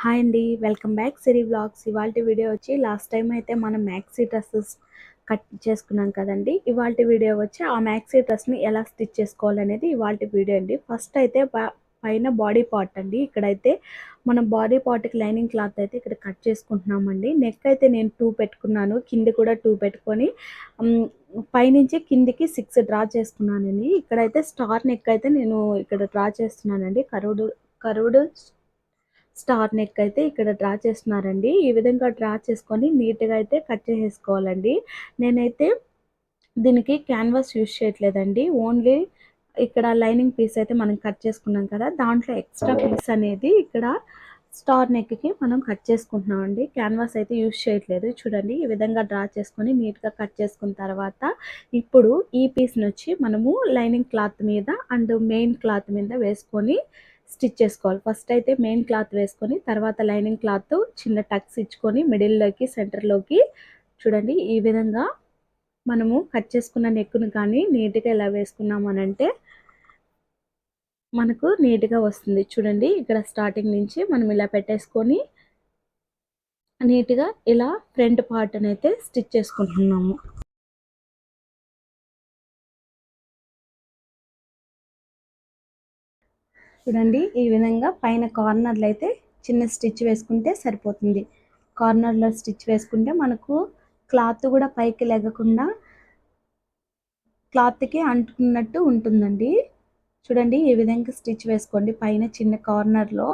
Hi అండి welcome back. Siri blogs ఇవాళ video వచ్చి లాస్ట్ టైం అయితే మనం మ్యాక్సీ డ్రెస్సెస్ కట్ చేసుకున్నాం కదండి. ఇవాళ వీడియో వచ్చి ఆ మ్యాక్సీ డ్రెస్ని ఎలా స్టిచ్ చేసుకోవాలనేది ఇవాళ వీడియో అండి. ఫస్ట్ అయితే ప- పైన బాడీ పార్ట్ అండి. ఇక్కడైతే మనం బాడీ పార్ట్కి లైనింగ్ క్లాత్ అయితే ఇక్కడ కట్ చేసుకుంటున్నామండి. నెక్ అయితే నేను టూ పెట్టుకున్నాను. కింద కూడా టూ పెట్టుకొని పైనుంచి కిందికి సిక్స్ డ్రా చేసుకున్నానండి. ఇక్కడైతే స్టార్ నెక్ అయితే నేను ఇక్కడ డ్రా చేస్తున్నానండి. కరువుడు కరువుడు స్టార్ నెక్ అయితే ఇక్కడ డ్రా చేస్తున్నారండి. ఈ విధంగా డ్రా చేసుకొని నీట్గా అయితే కట్ చేసేసుకోవాలండి. నేనైతే దీనికి క్యాన్వాస్ యూజ్ చేయట్లేదండి. ఓన్లీ ఇక్కడ లైనింగ్ పీస్ అయితే మనం కట్ చేసుకున్నాం కదా దాంట్లో ఎక్స్ట్రా పీస్ అనేది ఇక్కడ స్టార్ నెక్కి మనం కట్ చేసుకుంటున్నాం అండి. క్యాన్వాస్ అయితే యూజ్ చేయట్లేదు. చూడండి ఈ విధంగా డ్రా చేసుకొని నీట్గా కట్ చేసుకున్న తర్వాత ఇప్పుడు ఈ పీస్ని వచ్చి మనము లైనింగ్ క్లాత్ మీద అండ్ మెయిన్ క్లాత్ మీద వేసుకొని స్టిచ్ చేసుకోవాలి. ఫస్ట్ అయితే మెయిన్ క్లాత్ వేసుకొని తర్వాత లైనింగ్ క్లాత్ చిన్న టక్స్ ఇచ్చుకొని మిడిల్లోకి సెంటర్లోకి చూడండి. ఈ విధంగా మనము కట్ చేసుకున్న నెక్కును కానీ నీట్గా ఎలా వేసుకున్నామనంటే మనకు నీట్గా వస్తుంది. చూడండి ఇక్కడ స్టార్టింగ్ నుంచి మనం ఇలా పెట్టేసుకొని నీట్గా ఇలా ఫ్రంట్ పార్ట్ అయితే స్టిచ్ చేసుకుంటున్నాము. చూడండి ఈ విధంగా పైన కార్నర్లో అయితే చిన్న స్టిచ్ వేసుకుంటే సరిపోతుంది. కార్నర్లో స్టిచ్ వేసుకుంటే మనకు క్లాత్ కూడా పైకి లెగకుండా క్లాత్కి అంటుకున్నట్టు ఉంటుందండి. చూడండి ఈ విధంగా స్టిచ్ వేసుకోండి. పైన చిన్న కార్నర్లో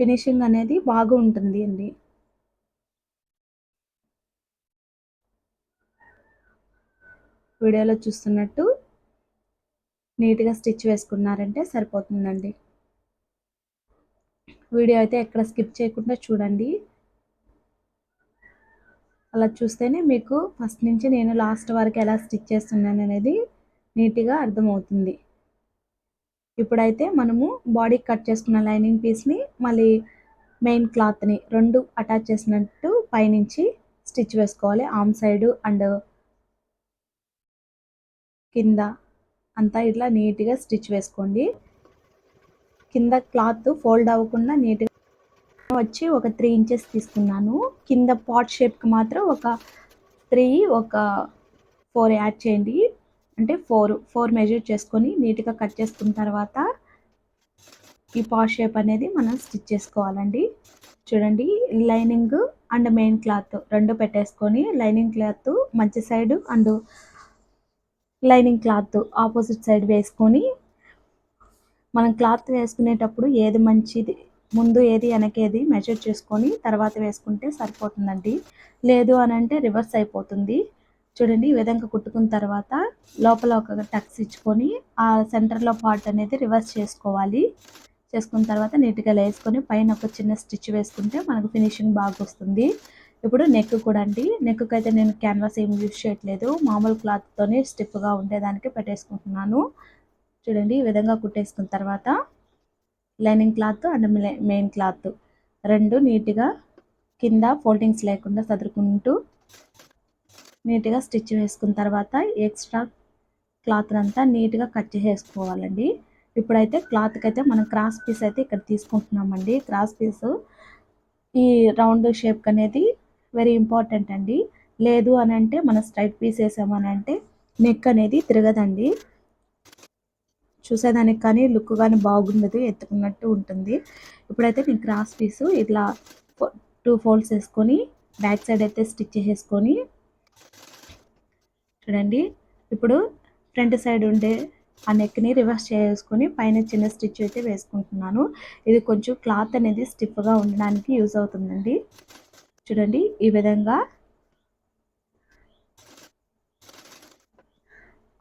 ఫినిషింగ్ అనేది బాగా ఉంటుంది అండి. వీడియోలో చూస్తున్నట్టు నీట్గా స్టిచ్ వేసుకున్నారంటే సరిపోతుందండి. వీడియో అయితే ఎక్కడ స్కిప్ చేయకుండా చూడండి. అలా చూస్తేనే మీకు ఫస్ట్ నుంచి నేను లాస్ట్ వరకు ఎలా స్టిచ్ చేస్తున్నాను అనేది నీట్గా అర్థమవుతుంది. ఇప్పుడైతే మనము బాడీ కట్ చేసుకున్న లైనింగ్ పీస్ని మళ్ళీ మెయిన్ క్లాత్ని రెండు అటాచ్ చేసినట్టు పైనుంచి స్టిచ్ వేసుకోవాలి. ఆమ్ సైడ్ అండ్ కింద అంతా ఇట్లా నీట్గా స్టిచ్ వేసుకోండి. కింద క్లాత్ ఫోల్డ్ అవ్వకుండా నీట్గా వచ్చి ఒక త్రీ ఇంచెస్ తీసుకున్నాను. కింద పాట్ షేప్కి మాత్రం ఒక త్రీ ఒక ఫోర్ యాడ్ చేయండి. అంటే ఫోర్ ఫోర్ మెజర్ చేసుకొని నీట్గా కట్ చేసుకున్న తర్వాత ఈ పాట్ షేప్ అనేది మనం స్టిచ్ చేసుకోవాలండి. చూడండి లైనింగ్ అండ్ మెయిన్ క్లాత్ రెండు పెట్టేసుకొని లైనింగ్ క్లాత్ మంచి side and lining cloth opposite side వేసుకొని మనం క్లాత్ వేసుకునేటప్పుడు ఏది మంచిది ముందు ఏది వెనకేది మెజర్ చేసుకొని తర్వాత వేసుకుంటే సరిపోతుందండి. లేదు అని అంటే రివర్స్ అయిపోతుంది. చూడండి ఈ విధంగా కుట్టుకున్న తర్వాత లోపల ఒక టక్స్ ఇచ్చుకొని ఆ సెంటర్లో పార్ట్ అనేది రివర్స్ చేసుకోవాలి. చేసుకున్న తర్వాత నీట్గా వేసుకొని పైన ఒక చిన్న స్టిచ్ వేసుకుంటే మనకు ఫినిషింగ్ బాగా వస్తుంది. ఇప్పుడు నెక్ కూడా అండి. నెక్కి అయితే నేను క్యాన్వాస్ ఏమి యూజ్ చేయట్లేదు. మామూలు క్లాత్తోనే స్టిప్గా ఉండేదానికి పెట్టేసుకుంటున్నాను. చూడండి ఈ విధంగా కుట్టేసుకున్న తర్వాత lining cloth and main cloth రెండు నీట్గా కింద ఫోల్డింగ్స్ లేకుండా సదురుకుంటూ నీట్గా స్టిచ్ వేసుకున్న తర్వాత ఎక్స్ట్రా క్లాత్ అంతా నీట్గా కట్ చేసేసుకోవాలండి. ఇప్పుడైతే క్లాత్కి అయితే మనం క్రాస్ పీస్ అయితే ఇక్కడ తీసుకుంటున్నామండి. క్రాస్ పీస్ ఈ రౌండ్ షేప్ అనేది వెరీ ఇంపార్టెంట్ అండి. లేదు అని అంటే మనం స్ట్రైట్ పీస్ వేసామని అంటే నెక్ అనేది తిరగదండి. చూసేదానికి కానీ లుక్ కానీ బాగుండదు ఎత్తుకున్నట్టు ఉంటుంది. ఇప్పుడైతే నేను క్రాస్ పీసు ఇట్లా టూ ఫోల్డ్స్ వేసుకొని బ్యాక్ సైడ్ అయితే స్టిచ్ చేసేసుకొని చూడండి. ఇప్పుడు ఫ్రంట్ సైడ్ ఉండే ఆ నెక్ని రివర్స్ చేసుకొని పైన చిన్న స్టిచ్ అయితే వేసుకుంటున్నాను. ఇది కొంచెం క్లాత్ అనేది స్టిఫ్గా ఉండడానికి యూజ్ అవుతుందండి. చూడండి ఈ విధంగా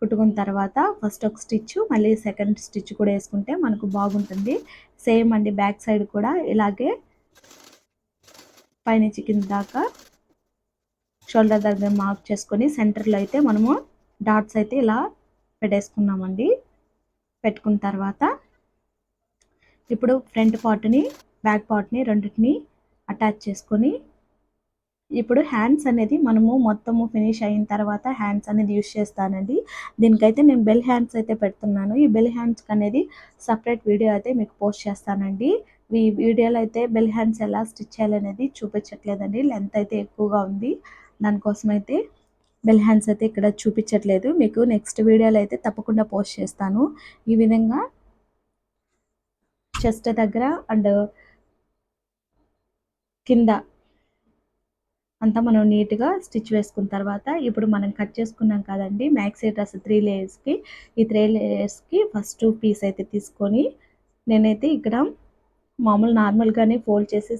కుట్టుకున్న తర్వాత ఫస్ట్ ఒక స్టిచ్ మళ్ళీ సెకండ్ స్టిచ్ కూడా వేసుకుంటే మనకు బాగుంటుంది. సేమ్ అండి బ్యాక్ సైడ్ కూడా ఇలాగే పైనుంచి కింద దాకా షోల్డర్ దగ్గర మార్క్ చేసుకొని సెంటర్లో అయితే మనము డాట్స్ అయితే ఇలా పెట్టేసుకున్నామండి. పెట్టుకున్న తర్వాత ఇప్పుడు ఫ్రంట్ పార్ట్ని బ్యాక్ పార్ట్ని రెండింటిని అటాచ్ చేసుకొని ఇప్పుడు హ్యాండ్స్ అనేది మనము మొత్తము ఫినిష్ అయిన తర్వాత హ్యాండ్స్ అనేది యూస్ చేస్తానండి. దీనికైతే నేను బెల్ హ్యాండ్స్ అయితే పెడుతున్నాను. ఈ బెల్ హ్యాండ్స్కి అనేది సపరేట్ వీడియో అయితే మీకు పోస్ట్ చేస్తానండి. ఈ వీడియోలో అయితే బెల్ హ్యాండ్స్ ఎలా స్టిచ్ చేయాలనేది చూపించట్లేదండి. లెంత్ అయితే ఎక్కువగా ఉంది. దానికోసం అయితే బెల్ హ్యాండ్స్ అయితే ఇక్కడ చూపించట్లేదు. మీకు నెక్స్ట్ వీడియోలో అయితే తప్పకుండా పోస్ట్ చేస్తాను. ఈ విధంగా చెస్ట్ దగ్గర అండ్ కింద అంతా మనం నీట్గా స్టిచ్ వేసుకున్న తర్వాత ఇప్పుడు మనం కట్ చేసుకున్నాం కదండి మ్యాక్సీ డ్రెస్ త్రీ లేయర్స్కి ఈ త్రీ లేయర్స్కి ఫస్ట్ పీస్ అయితే తీసుకొని నేనైతే ఇక్కడ మామూలు నార్మల్గానే ఫోల్డ్ చేసి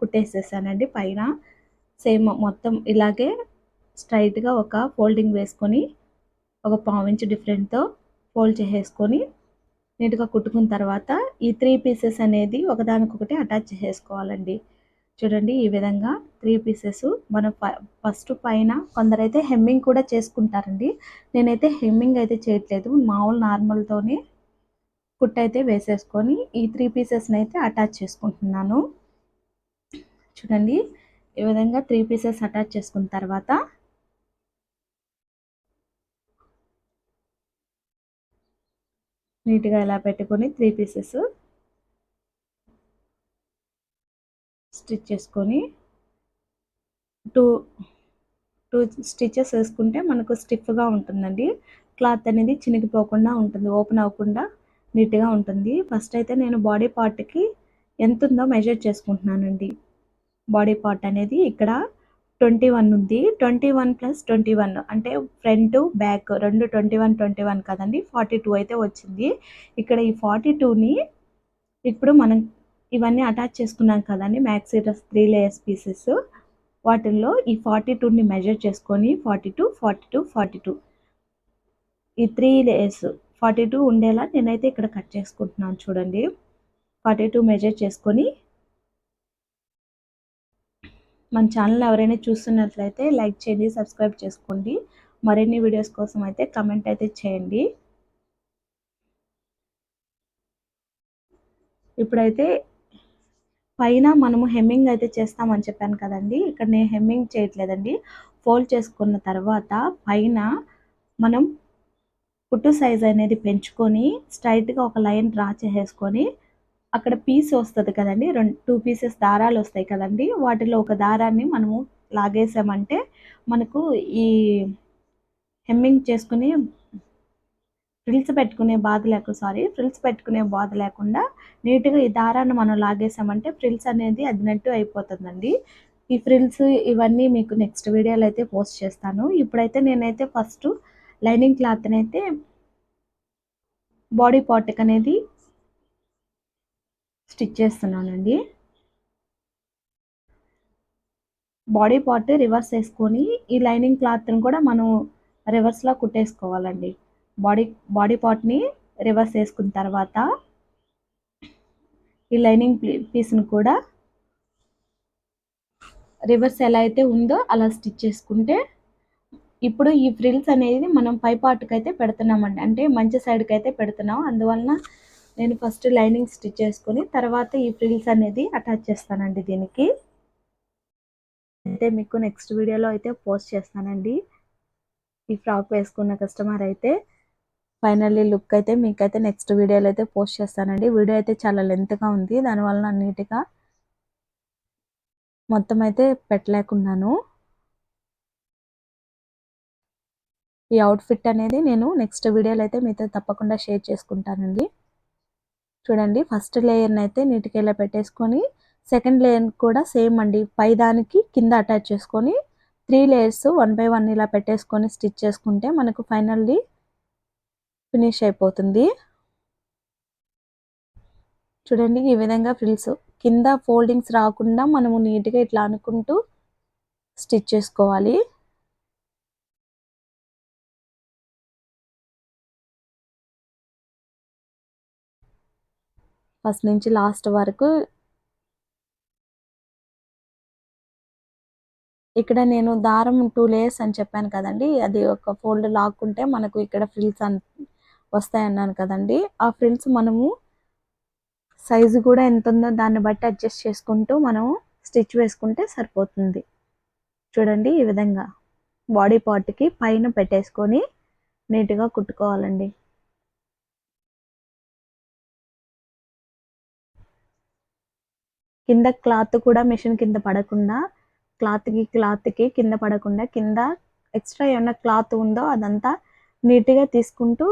కుట్టేసేసానండి. పైన సేమ్ మొత్తం ఇలాగే స్ట్రైట్గా ఒక ఫోల్డింగ్ వేసుకొని ఒక పావించ్ డిఫరెంట్తో ఫోల్డ్ చేసేసుకొని నీట్గా కుట్టుకున్న తర్వాత ఈ త్రీ పీసెస్ అనేది ఒకదానికొకటి అటాచ్ చేసుకోవాలండి చూడండి ఈ విధంగా త్రీ పీసెస్ మన ఫస్ట్ పైన కొందరైతే హెమ్మింగ్ కూడా చేసుకుంటారండి. నేనైతే హెమ్మింగ్ అయితే చేయట్లేదు. మామూలు నార్మల్తోనే కుట్ అయితే వేసేసుకొని ఈ త్రీ పీసెస్ని అయితే అటాచ్ చేసుకుంటున్నాను. చూడండి ఈ విధంగా త్రీ పీసెస్ అటాచ్ చేసుకున్న తర్వాత నీట్గా ఇలా పెట్టుకొని త్రీ పీసెస్ స్టిచ్ చేసుకొని టూ టూ స్టిచెస్ వేసుకుంటే మనకు స్టిఫ్గా ఉంటుందండి. క్లాత్ అనేది చినిగిపోకుండా ఉంటుంది ఓపెన్ అవ్వకుండా నీట్గా ఉంటుంది. ఫస్ట్ అయితే నేను బాడీ పార్ట్కి ఎంత ఉందో మెజర్ చేసుకుంటున్నానండి. బాడీ పార్ట్ అనేది ఇక్కడ ట్వంటీ వన్ ఉంది. Twenty one plus twenty one అంటే ఫ్రంట్ బ్యాక్ రెండు ట్వంటీ వన్ ట్వంటీ వన్ కదండి. ఫార్టీ టూ అయితే వచ్చింది. ఇక్కడ ఈ ఫార్టీ టూని ఇప్పుడు మనం ఇవన్నీ అటాచ్ చేసుకున్నాం కదండి మ్యాక్సీ త్రీ లేయర్స్ పీసెస్ వాటిల్లో ఈ ఫార్టీ టూని మెజర్ చేసుకొని forty two forty two forty two ఈ త్రీ లేయర్స్ ఫార్టీ టూ ఉండేలా నేనైతే ఇక్కడ కట్ చేసుకుంటున్నాను చూడండి. ఫార్టీ టూ మెజర్ చేసుకొని మన ఛానల్ ఎవరైనా చూస్తున్నట్లయితే లైక్ చేయండి సబ్స్క్రైబ్ చేసుకోండి. మరిన్ని వీడియోస్ కోసం అయితే కమెంట్ అయితే చేయండి. ఇప్పుడైతే పైన మనము హెమ్మింగ్ అయితే చేస్తామని చెప్పాను కదండి. ఇక్కడ నేను హెమ్మింగ్ చేయట్లేదండి. ఫోల్డ్ చేసుకున్న తర్వాత పైన మనం కుట్టు సైజ్ అనేది పెంచుకొని స్ట్రైట్గా ఒక లైన్ డ్రా చేసేసుకొని అక్కడ పీస్ వస్తుంది కదండి. రెండు టూ పీసెస్ దారాలు వస్తాయి కదండి. వాటిలో ఒక దారాన్ని మనము లాగేసామంటే మనకు ఈ హెమ్మింగ్ చేసుకుని ఫ్రిల్స్ పెట్టుకునే బాధ లేక సారీ ఫ్రిల్స్ పెట్టుకునే బాధ లేకుండా నీట్గా ఈ దారాన్ని మనం లాగేసామంటే ఫ్రిల్స్ అనేది అదినట్టు అయిపోతుందండి. ఈ ఫ్రిల్స్ ఇవన్నీ మీకు నెక్స్ట్ వీడియోలో అయితే పోస్ట్ చేస్తాను. ఇప్పుడైతే నేనైతే ఫస్ట్ లైనింగ్ క్లాత్ని అయితే బాడీ పార్ట్కి అనేది స్టిచ్ చేస్తున్నానండి. బాడీ పార్ట్ రివర్స్ వేసుకొని ఈ లైనింగ్ క్లాత్ని కూడా మనం రివర్స్లో కుట్టేసుకోవాలండి. బాడీ బాడీ పార్ట్ని రివర్స్ వేసుకున్న తర్వాత ఈ లైనింగ్ పీస్ని కూడా రివర్స్ ఎలా అయితే ఉందో అలా స్టిచ్ చేసుకుంటే ఇప్పుడు ఈ ఫ్రిల్స్ అనేది మనం పై పార్ట్కి అయితే పెడుతున్నామండి. అంటే మంచి సైడ్కి అయితే పెడుతున్నాం. అందువలన నేను ఫస్ట్ లైనింగ్ స్టిచ్ చేసుకొని తర్వాత ఈ ఫ్రిల్స్ అనేది అటాచ్ చేస్తానండి దీనికి. అయితే మీకు నెక్స్ట్ వీడియోలో అయితే పోస్ట్ చేస్తానండి. ఈ ఫ్రాక్ వేసుకున్న కస్టమర్ అయితే ఫైనల్లీ లుక్ అయితే మీకైతే నెక్స్ట్ వీడియోలో అయితే పోస్ట్ చేస్తానండి. వీడియో అయితే చాలా లెంత్గా ఉంది. దానివల్ల నీట్గా మొత్తం అయితే పెట్టలేకున్నాను. ఈ అవుట్ఫిట్ అనేది నేను నెక్స్ట్ వీడియోలో అయితే మీతో తప్పకుండా షేర్ చేసుకుంటానండి. చూడండి ఫస్ట్ లేయర్ని అయితే నీటికి ఇలా పెట్టేసుకొని సెకండ్ లేయర్ కూడా సేమ్ అండి. పై దానికి కింద అటాచ్ చేసుకొని three layers one by one ఇలా పెట్టేసుకొని స్టిచ్ చేసుకుంటే మనకు ఫైనల్లీ ఫినిష్ అయిపోతుంది. చూడండి ఈ విధంగా ఫ్రిల్స్ కింద ఫోల్డింగ్స్ రాకుండా మనము నీట్గా ఇట్లా అనుకుంటూ స్టిచ్ చేసుకోవాలి. ఫస్ట్ నుంచి లాస్ట్ వరకు ఇక్కడ నేను దారం టూ లేయర్స్ అని చెప్పాను కదండి అది ఒక ఫోల్డ్ లాక్కుంటే మనకు ఇక్కడ ఫ్రిల్స్ వస్తాయన్నాను కదండి. ఆ ఫ్రిల్స్ మనము సైజు కూడా ఎంత ఉందో దాన్ని బట్టి అడ్జస్ట్ చేసుకుంటూ మనం స్టిచ్ వేసుకుంటే సరిపోతుంది. చూడండి ఈ విధంగా బాడీ పార్ట్కి పైన పెట్టేసుకొని నీట్గా కుట్టుకోవాలండి. కింద క్లాత్ కూడా మిషన్ కింద పడకుండా క్లాత్కి క్లాత్కి కింద పడకుండా కింద ఎక్స్ట్రా ఏమైనా క్లాత్ ఉందో అదంతా నీట్గా తీసుకుంటూ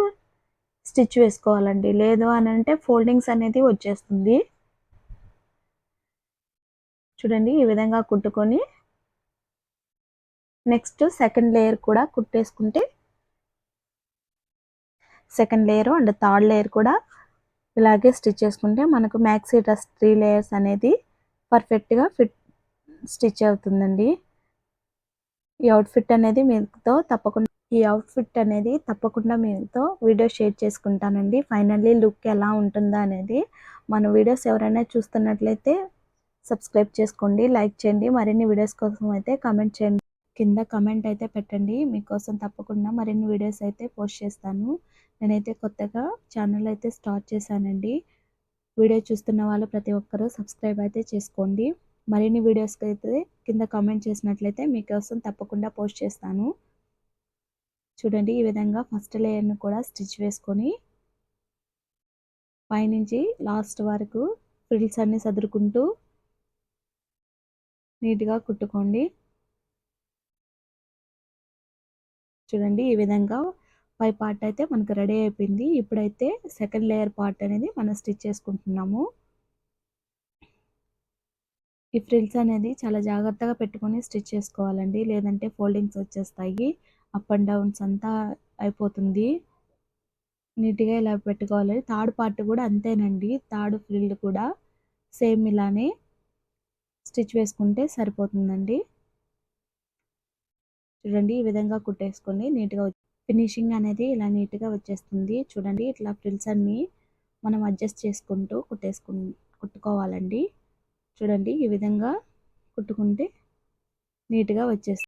స్టిచ్ వేసుకోవాలండి. లేదు అని అంటే ఫోల్డింగ్స్ అనేది వచ్చేస్తుంది. చూడండి ఈ విధంగా కుట్టుకొని నెక్స్ట్ సెకండ్ లేయర్ కూడా కుట్టేసుకుంటే second layer and third layer కూడా ఇలాగే స్టిచ్ చేసుకుంటే మనకు మ్యాక్సీ డ్రెస్ త్రీ లేయర్స్ అనేది పర్ఫెక్ట్గా ఫిట్ స్టిచ్ అవుతుందండి. ఈ అవుట్ఫిట్ అనేది మీతో తప్పకుండా ఈ అవుట్ఫిట్ అనేది తప్పకుండా మీతో వీడియో షేర్ చేసుకుంటానండి. ఫైనల్లీ లుక్ ఎలా ఉంటుందా అనేది మన వీడియోస్ ఎవరైనా చూస్తున్నట్లయితే సబ్స్క్రైబ్ చేసుకోండి లైక్ చేయండి. మరిన్ని వీడియోస్ కోసం అయితే కమెంట్ చేయండి. కింద కమెంట్ అయితే పెట్టండి. మీకోసం తప్పకుండా మరిన్ని వీడియోస్ అయితే పోస్ట్ చేస్తాను. నేనైతే కొత్తగా ఛానల్ అయితే స్టార్ట్ చేశానండి. వీడియో చూస్తున్న వాళ్ళు ప్రతి ఒక్కరూ సబ్స్క్రైబ్ అయితే చేసుకోండి. మరిన్ని వీడియోస్కి అయితే కింద కామెంట్ చేసినట్లయితే మీకోసం తప్పకుండా పోస్ట్ చేస్తాను. చూడండి ఈ విధంగా ఫస్ట్ లేయర్ను కూడా స్టిచ్ వేసుకొని పైనుంచి లాస్ట్ వరకు ఫ్రిల్స్ అన్ని సదురుకుంటూ నీట్గా కుట్టుకోండి. చూడండి ఈ విధంగా పై పార్ట్ అయితే మనకు రెడీ అయిపోయింది. ఇప్పుడైతే సెకండ్ లేయర్ పార్ట్ అనేది మనం స్టిచ్ చేసుకుంటున్నాము. ఈ ఫ్రిల్స్ అనేది చాలా జాగ్రత్తగా పెట్టుకొని స్టిచ్ చేసుకోవాలండి. లేదంటే ఫోల్డింగ్స్ వచ్చేస్తాయి. అప్ అండ్ డౌన్స్ అంతా అయిపోతుంది. నీట్గా ఇలా పెట్టుకోవాలి. థర్డ్ పార్ట్ కూడా అంతేనండి. థర్డ్ ఫ్రిల్ కూడా సేమ్ ఇలానే స్టిచ్ వేసుకుంటే సరిపోతుందండి. చూడండి ఈ విధంగా కుట్టేసుకొని నీట్గా ఫినిషింగ్ అనేది ఇలా నీట్గా వచ్చేస్తుంది. చూడండి ఇట్లా ఫ్రిల్స్ అన్నీ మనం అడ్జస్ట్ చేసుకుంటూ కుట్టేసుకు కుట్టుకోవాలండి. చూడండి ఈ విధంగా కుట్టుకుంటే నీట్గా వచ్చేస్తుంది